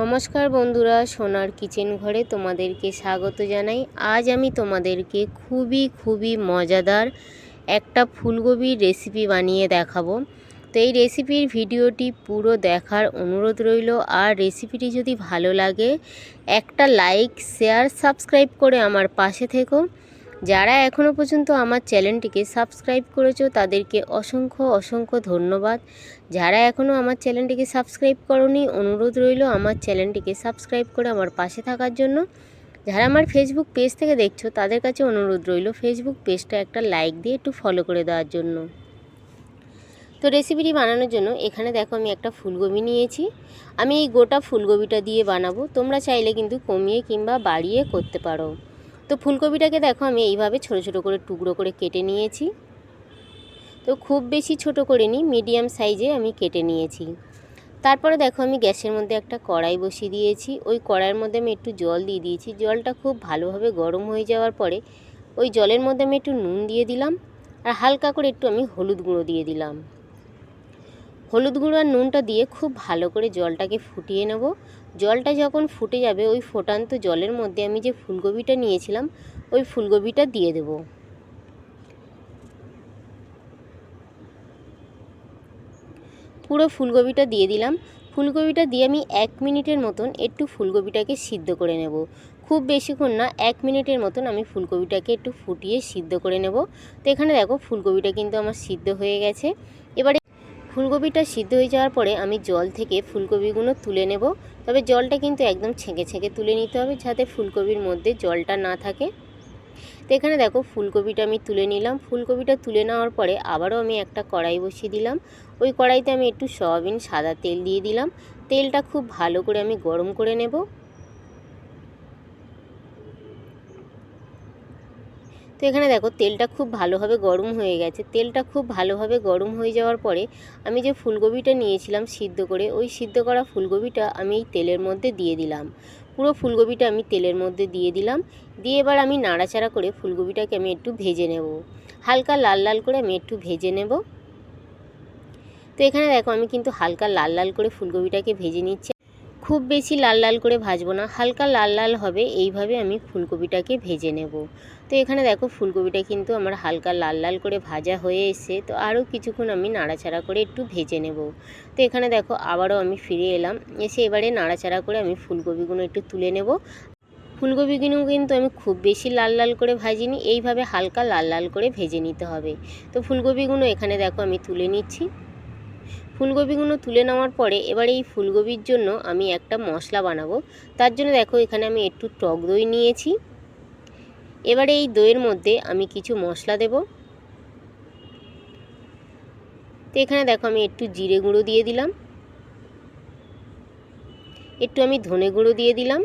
নমস্কার বন্ধুরা, সোনার কিচেন ঘরে তোমাদেরকে স্বাগত জানাই। আজ আমি তোমাদেরকে খুবই খুবই মজাদার একটা ফুলকপির রেসিপি বানিয়ে দেখাবো। তো এই রেসিপির ভিডিওটি পুরো দেখার অনুরোধ রইল। আর রেসিপিটি যদি ভালো লাগে, একটা লাইক শেয়ার সাবস্ক্রাইব করে আমার পাশে থেকো। যারা এখনও পর্যন্ত আমার চ্যানেলটিকে সাবস্ক্রাইব করেছ, তাদেরকে অসংখ্য অসংখ্য ধন্যবাদ। যারা এখনও আমার চ্যানেলটিকে সাবস্ক্রাইব করনি, অনুরোধ রইল আমার চ্যানেলটিকে সাবস্ক্রাইব করে আমার পাশে থাকার জন্য। যারা আমার ফেসবুক পেজ থেকে দেখছ, তাদের কাছে অনুরোধ রইল ফেসবুক পেজটা একটা লাইক দিয়ে একটু ফলো করে দেওয়ার জন্য। তো রেসিপিটি বানানোর জন্য এখানে দেখো আমি একটা ফুলকপি নিয়েছি। আমি এই গোটা ফুলকপিটা দিয়ে বানাবো। তোমরা চাইলে কিন্তু কমিয়ে কিংবা বাড়িয়ে করতে পারো। তো ফুলকপিটাকে দেখো আমি এইভাবে ছোট ছোট করে টুকরো করে কেটে নিয়েছি। তো খুব বেশি ছোট করে নিই মিডিয়াম সাইজে আমি কেটে নিয়েছি। তারপরে দেখো আমি গ্যাসের মধ্যে একটা কড়াই বসিয়ে দিয়েছি। ওই কড়াইয়ের মধ্যে আমি একটু জল দিয়ে দিয়েছি। জলটা খুব ভালোভাবে গরম হয়ে যাওয়ার পরে ওই জলের মধ্যে আমি একটু নুন দিয়ে দিলাম। আর হালকা করে একটু আমি হলুদ গুঁড়ো দিয়ে দিলাম। হলুদ গুঁড়ো আর নুনটা দিয়ে খুব ভালো করে জলটাকে ফুটিয়ে নেব। জলটা যখন ফুটে যাবে, ওই ফোটান্ত জলের মধ্যে আমি যে ফুলকপিটা নিয়েছিলাম, ওই ফুলকপিটা দিয়ে দেব। পুরো ফুলকপিটা দিয়ে দিলাম। ফুলকপিটা দিয়ে আমি এক মিনিটের মতন একটু ফুলকপিটাকে সিদ্ধ করে নেব। খুব বেশিক্ষণ না, এক মিনিটের মতন আমি ফুলকপিটাকে একটু ফুটিয়ে সিদ্ধ করে নেব। তো এখানে দেখো, ফুলকপিটা কিন্তু আমার সিদ্ধ হয়ে গেছে। এবারে ফুলকপিটা সিদ্ধ হয়ে যাওয়ার পরে আমি জল থেকে ফুলকপিগুলো তুলে নেব। তবে জলটা কিন্তু একদম ছেঁকে ছেঁকে তুলে নিতে হবে যাতে ফুলকপির মধ্যে জলটা না থাকে। তো এখানে দেখো ফুলকপিটা আমি তুলে নিলাম। ফুলকপিটা তুলে নেওয়ার পরে আবারও আমি একটা কড়াই বসিয়ে দিলাম। ওই কড়াইতে আমি একটু সয়াবিন, সাদা তেল দিয়ে দিলাম। তেলটা খুব ভালো করে আমি গরম করে নেব। তো এখানে দেখো তেলটা খুব ভালোভাবে গরম হয়ে গেছে। তেলটা খুব ভালোভাবে গরম হয়ে যাওয়ার পরে আমি যে ফুলকপিটা নিয়েছিলাম সিদ্ধ করে, ওই সিদ্ধ করা ফুলকপিটা আমি এই তেলের মধ্যে দিয়ে দিলাম। পুরো ফুলকপিটা আমি তেলের মধ্যে দিয়ে দিলাম। দিয়ে এবার আমি নাড়াচাড়া করে ফুলকপিটাকে আমি একটু ভেজে নেব। হালকা লাল লাল করে আমি একটু ভেজে নেব। তো এখানে দেখো আমি কিন্তু হালকা লাল লাল করে ফুলকপিটাকে ভেজে নিচ্ছি। খুব বেশি লাল লাল করে ভাজবো না, হালকা লাল লাল হবে, এইভাবে আমি ফুলকপিটাকে ভেজে নেব। তো এখানে দেখো ফুলকপিটা কিন্তু আমার হালকা লাল লাল করে ভাজা হয়ে এসে তো আরও কিছুক্ষণ আমি নাড়াচাড়া করে একটু ভেজে নেব। তো এখানে দেখো আবারও আমি ফিরে এলাম, এসে এবারে নাড়াচাড়া করে আমি ফুলকপিগুলো একটু তুলে নেব। ফুলকপিগুলো কিন্তু আমি খুব বেশি লাল লাল করে ভাজিনি, এইভাবে হালকা লাল লাল করে ভেজে নিতে হবে। তো ফুলকপিগুলো এখানে দেখো আমি তুলে নিচ্ছি। ফুলকপিগুলো তুলে নেওয়ার পরে এবার এই ফুলকপির জন্য আমি একটা মশলা বানাবো। তার জন্য দেখো এখানে আমি একটু টক দই নিয়েছি। এবারে এই দইয়ের মধ্যে আমি কিছু মশলা দেব। তো এখানে দেখো আমি একটু জিরে গুঁড়ো দিয়ে দিলাম। একটু আমি ধনে গুঁড়ো দিয়ে দিলাম।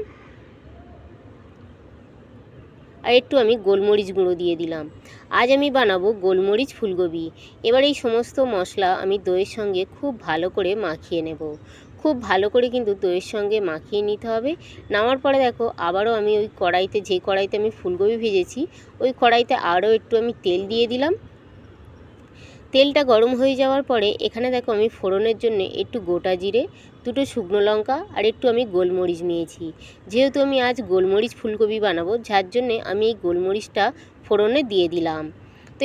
আর একটু আমি গোলমরিচ গুঁড়ো দিয়ে দিলাম। আজ আমি বানাবো গোলমরিচ ফুলকপি। এবার এই সমস্ত মশলা আমি দইয়ের সঙ্গে খুব ভালো করে মাখিয়ে নেব। খুব ভালো করে কিন্তু দইয়ের সঙ্গে মাখিয়ে নিতে হবে। নামার পরে দেখো, আবারও আমি ওই কড়াইতে যে কড়াইতে আমি ফুলকপি ভেজেছি, ওই কড়াইতে আরও একটু আমি তেল দিয়ে দিলাম। তেলটা গরম হয়ে যাওয়ার পরে এখানে দেখো আমি ফোড়নের জন্য একটু গোটা জিরে, দুটো শুকনো লঙ্কা আর একটু আমি গোলমরিচ নিয়েছি। যেহেতু আমি আজ গোলমরিচ ফুলকপি বানাবো, যার জন্যে আমি এই গোলমরিচটা ফোড়নে দিয়ে দিলাম।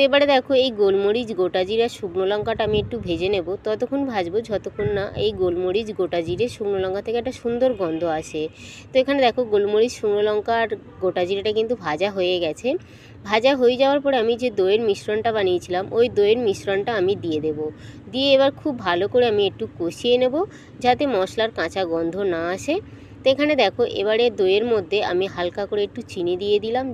এবারে দেখো, এই গোলমরিচ, গোটা জিরা শুকনো লঙ্কাটা আমি একটু ভেজে নেব। ততক্ষণ ভাজবো, যতক্ষণ না এই গোলমরিচ, গোটা জিরে, শুকনো লঙ্কা থেকে একটা সুন্দর গন্ধ আসে। তো এখানে দেখো, গোলমরিচ, শুকনো লঙ্কা আর গোটা জিরাটা কিন্তু ভাজা হয়ে গেছে। ভাজা হয়ে যাওয়ার পরে আমি যে দইয়ের মিশ্রণটা বানিয়েছিলাম, ওই দইয়ের মিশ্রণটা আমি দিয়ে দেব। দিয়ে এবার খুব ভালো করে আমি একটু কষিয়ে নেব, যাতে মশলার কাঁচা গন্ধ না আসে। তো এখানে দেখো, এবারে দইয়ের মধ্যে আমি হালকা করে একটু চিনি দিয়ে দিলাম।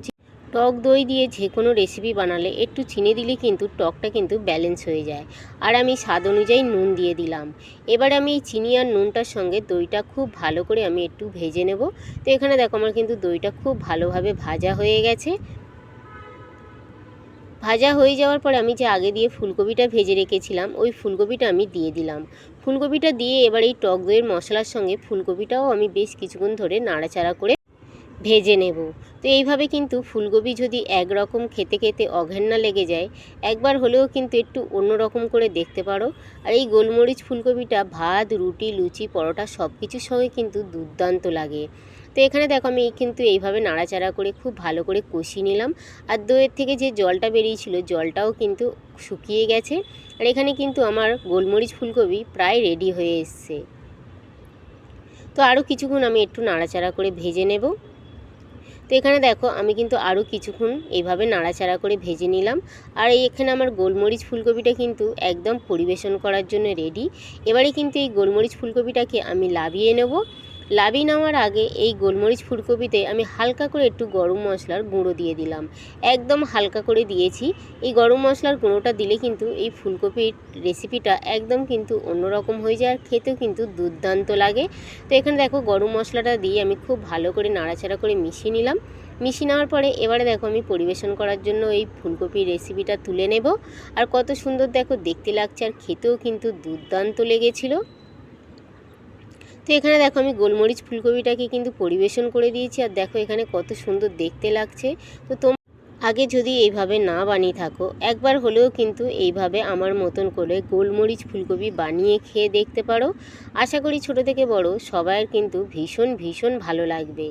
টক দই দিয়ে যে কোনো রেসিপি বানালে একটু চিনি দিলে কিন্তু টকটা কিন্তু ব্যালেন্স হয়ে যায়। আর আমি স্বাদ অনুযায়ী নুন দিয়ে দিলাম। এবার আমি এই চিনি আর নুনটার সঙ্গে দইটা খুব ভালো করে আমি একটু ভেজে নেব। তো এখানে দেখো আমার কিন্তু দইটা খুব ভালোভাবে ভাজা হয়ে গেছে। ভাজা হয়ে যাওয়ার পরে আমি যে আগে দিয়ে ফুলকপিটা ভেজে রেখেছিলাম, ওই ফুলকপিটা আমি দিয়ে দিলাম। ফুলকপিটা দিয়ে এবার এই টক দইয়ের মশলার সঙ্গে ফুলকপিটাও আমি বেশ কিছুক্ষণ ধরে নাড়াচাড়া করে ভেজে নেব। তো এইভাবে কিন্তু ফুলকপি যদি একরকম খেতে খেতে অঘেন্না লেগে যায়, একবার হলেও কিন্তু একটু অন্যরকম করে দেখতে পারো। আর এই গোলমরিচ ফুলকপিটা, ভাত, রুটি, লুচি, পরোটা সব কিছুর সঙ্গে কিন্তু দুর্দান্ত লাগে। তো এখানে দেখো আমি কিন্তু এইভাবে নাড়াচাড়া করে খুব ভালো করে কষিয়ে নিলাম। আর দইয়ের থেকে যে জলটা বেরিয়েছিল, জলটাও কিন্তু শুকিয়ে গেছে। আর এখানে কিন্তু আমার গোলমরিচ ফুলকপি প্রায় রেডি হয়ে এসছে। তো আরও কিছুক্ষণ আমি একটু নাড়াচাড়া করে ভেজে নেব। তো এখানে দেখো, আমি কিন্তু আরও কিছুক্ষণ এইভাবে নাড়াচাড়া করে ভেজে নিলাম। আর এই এখানে আমার গোলমরিচ ফুলকপিটা কিন্তু একদম পরিবেশন করার জন্য রেডি এবারে কিন্তু এই গোলমরিচ ফুলকপিটাকে আমি লাভিয়ে নেব। লাভিয়ে নেওয়ার আগে এই গোলমরিচ ফুলকপিতে আমি হালকা করে একটু গরম মশলার গুঁড়ো দিয়ে দিলাম। একদম হালকা করে দিয়েছি। এই গরম মশলার গুঁড়োটা দিলে কিন্তু এই ফুলকপির রেসিপিটা একদম কিন্তু অন্যরকম হয়ে যায় আর খেতেও কিন্তু দুর্দান্ত লাগে। তো এখানে দেখো গরম মশলাটা দিয়ে আমি খুব ভালো করে নাড়াচাড়া করে মিশিয়ে নিলাম। মিশিয়ে নেওয়ার পরে এবারে দেখো আমি পরিবেশন করার জন্য এই ফুলকপির রেসিপিটা তুলে নেব। আর কত সুন্দর দেখো, দেখতে লাগছে আর খেতেও কিন্তু দুর্দান্ত লেগেছিলো। তো এখানে দেখো আমি গোলমরিচ ফুলকপিটাকে কিন্তু পরিবেশন করে দিয়েছি, আর দেখো এখানে কত সুন্দর দেখতে লাগছে। তো তোম, আগে যদি এইভাবে না বানিয়ে থাকো, একবার হলেও কিন্তু এইভাবে আমার মতন করে গোলমরিচ ফুলকপি বানিয়ে খেয়ে দেখতে পারো। আশা করি ছোট থেকে বড় সবাইয়ের কিন্তু ভীষণ ভীষণ ভালো লাগবে।